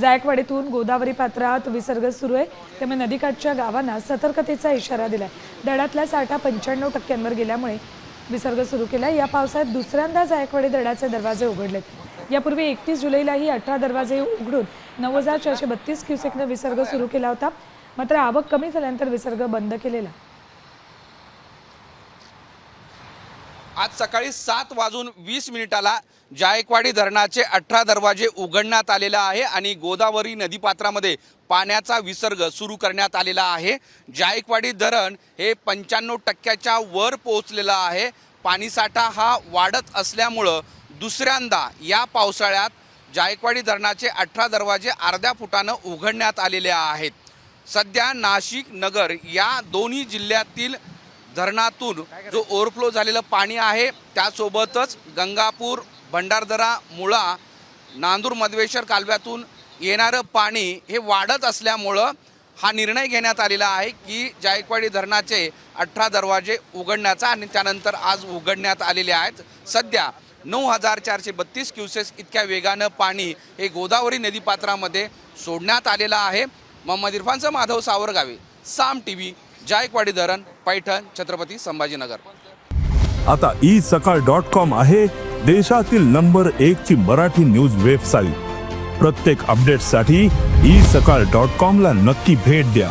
जायकवाडीतून गोदावरी पात्रात विसर्ग सुरू आहे. त्यामुळे नदीकाठच्या गावांना सतर्कतेचा इशारा दिलाय. दडातला साठा पंच्याण्णव टक्क्यांवर गेल्यामुळे विसर्ग सुरू केला या पावसाळ्यात दुसऱ्यांदा जायकवाडी दडाचे दरवाजे उघडलेत. यापूर्वी एकतीस जुलैलाही अठरा दरवाजे उघडून नऊ हजार चारशे बत्तीस क्युसेकनं विसर्ग सुरू केला होता. मात्र आवक कमी झाल्यानंतर विसर्ग बंद केलेला. आज सकाळी सात वाजून वीस मिनिटाला जायकवाडी धरणाचे अठरा दरवाजे उघडण्यात आलेला आहे आणि गोदावरी नदीपात्रामध्ये पाण्याचा विसर्ग सुरू करण्यात आलेला आहे. जायकवाडी धरण हे पंच्याण्णव टक्क्याच्या वर पोहोचलेलं आहे. पाणीसाठा हा वाढत असल्यामुळं दुसऱ्यांदा या पावसाळ्यात जायकवाडी धरणाचे अठरा दरवाजे अर्ध्या फुटानं उघडण्यात आलेले आहेत. सध्या नाशिक नगर या दोन्ही जिल्ह्यातील धरणातून जो ओव्हरफ्लो झालेलं पाणी आहे त्यासोबतच गंगापूर भंडारदरा मुळा नांदूर मधवेश्वर कालव्यातून येणारं पाणी हे वाढत असल्यामुळं हा निर्णय घेण्यात आलेला आहे की जायकवाडी धरणाचे अठरा दरवाजे उघडण्याचा आणि त्यानंतर आज उघडण्यात आलेले आहेत. सध्या नऊ हजार चारशे बत्तीस क्युसेस इतक्या वेगानं पाणी हे गोदावरी नदीपात्रामध्ये सोडण्यात आलेलं आहे. मोहम्मद इरफानचं माधव सावरगावे साम टी व्ही जायकवाडी धरण पैठण छत्रपती संभाजीनगर. आता ई सकाळ डॉट कॉम आहे देशातील नंबर एक ची मराठी न्यूज वेबसाईट. प्रत्येक अपडेटसाठी ई सकाळ डॉट कॉम ला नक्की भेट द्या.